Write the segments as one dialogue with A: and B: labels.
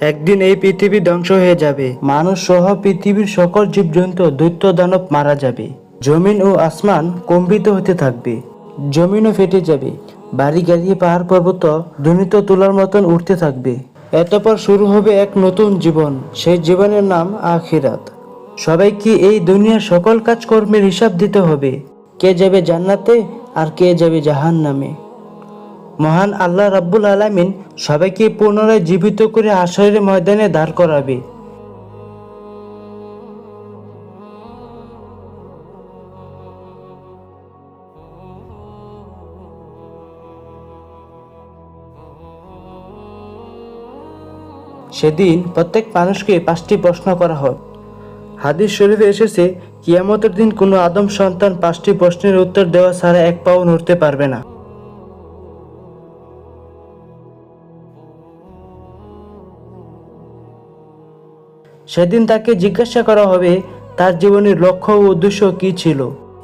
A: একদিন এই পৃথিবী ধ্বংস হয়ে যাবে। মানুষ সহ পৃথিবীর সকল জীবজন্তু দৈত্য দানব মারা যাবে। জমিন ও আসমান কম্পিত হতে থাকবে। জমিনও ফেটে যাবে। বাড়ি গাড়ি, পাহাড় পর্বত দুর্নীত তোলার মতন উঠতে থাকবে। এতপর শুরু হবে এক নতুন জীবন। সেই জীবনের নাম আখিরাত। সবাইকে এই দুনিয়ার সকল কাজকর্মের হিসাব দিতে হবে। কে যাবে জান্নাতে আর কে যাবে জাহান নামে মহান আল্লাহ রাব্বুল আলামিন সবাইকে পুনরায় জীবিত করে আসরের ময়দানে দাঁড় করাবে। সেদিন প্রত্যেক মানুষকে পাঁচটি প্রশ্ন করা হয়। হাদিস শরীফে এসেছে, কিয়ামতের দিন কোনো আদম সন্তান পাঁচটি প্রশ্নের উত্তর দেওয়া ছাড়া এক পাও নড়তে পারবে না। সেদিন তাকে জিজ্ঞাসা করা হবে, তার জীবনের লক্ষ্য ও উদ্দেশ্য কী ছিল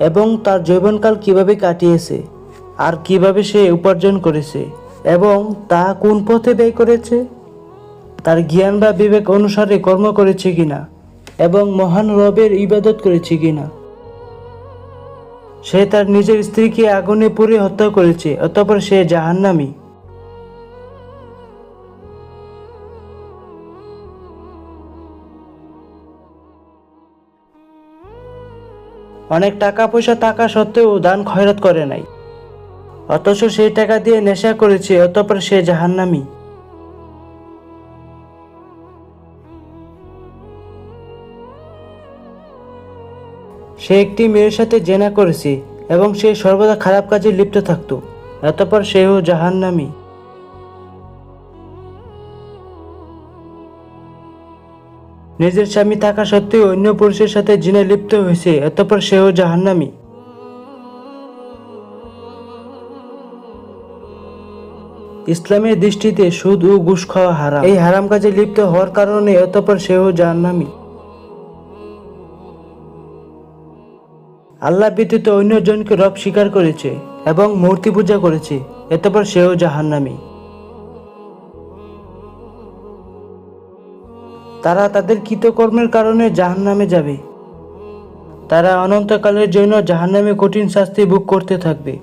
A: এবং তার জীবনকাল কীভাবে কাটিয়েছে আর কীভাবে সে উপার্জন করেছে এবং তা কোন পথে ব্যয় করেছে? তার জ্ঞান বা বিবেক অনুসারে কর্ম করেছে কিনা এবং মহান রবের ইবাদত করেছে কিনা? সে তার নিজের স্ত্রীকে আগুনে পুড়ে হত্যা করেছে, অতঃপর সে জাহান্নামী। অনেক টাকা পয়সা থাকা সত্ত্বেও দান খয়রাত করে নাই। অথচ সেই টাকা দিয়ে নেশা করেছে, অতপর সে জাহান্নামী। সে একটি মেয়ের সাথে জেনা করেছে এবং সে সর্বদা খারাপ কাজে লিপ্ত থাকতো, অতঃপর সেও জাহান্নামী। নিজের স্বামী থাকা সত্ত্বেও অন্য পুরুষের সাথে জিনে লিপ্ত হয়েছে, অতঃপর সেও জাহান্নামী। ইসলামের দৃষ্টিতে সুদ ও ঘুষ খাওয়া হারাম। এই হারাম কাজে লিপ্ত হওয়ার কারণে অতঃপর সেও জাহান্নামী। আল্লাহ ব্যতীত অন্যজনকে রব স্বীকার করেছে এবং মূর্তি পূজা করেছে এতপর সেও জাহান্নামী। তারা তাদের কৃতকর্মের কারণে জাহান্নামে যাবে। তারা অনন্তকালের জন্য জাহান্নামে কঠিন শাস্তি ভোগ করতে থাকবে।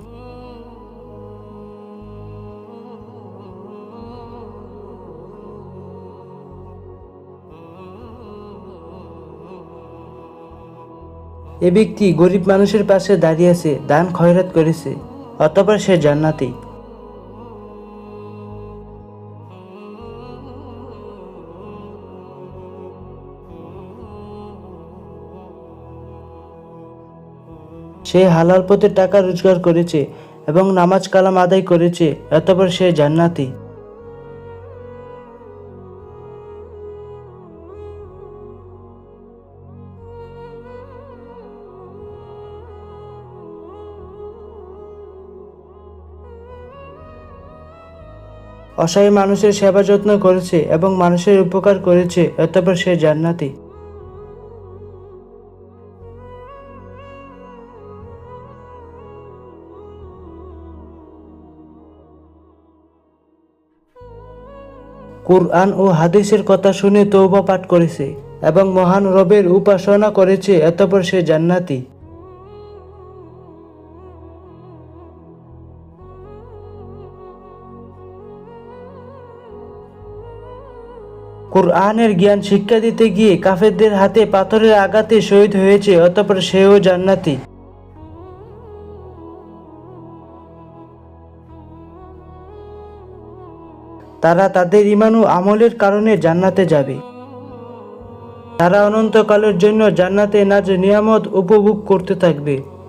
A: এ ব্যক্তি গরিব মানুষের পাশে দাঁড়িয়েছে দান খয়রাত করেছে, অতপর সে জান্নাতি। সে হালাল পথে টাকা রোজগার করেছে এবং নামাজ কালাম আদায় করেছে অতপর সে জান্নাতি। অসহায় মানুষের সেবা যত্ন করেছে এবং মানুষের উপকার করেছে অতপর সে জান্নাতি। কুরআন ও হাদিসের কথা শুনে তৌবা পাঠ করেছে এবং মহান রবের উপাসনা করেছে, এতপর সে জান্নাতি। কোরআনের জ্ঞান শিক্ষা দিতে গিয়ে কাফেরদের হাতে পাথরের আঘাতে শহীদ হয়েছে, অতপর সেও জান্নাতি। তারা তাদের ইমান ও আমলের কারণে জান্নাতে যাবে। তারা অনন্তকালের জন্য জান্নাতে নাজ নিয়ামত উপভোগ করতে থাকবে।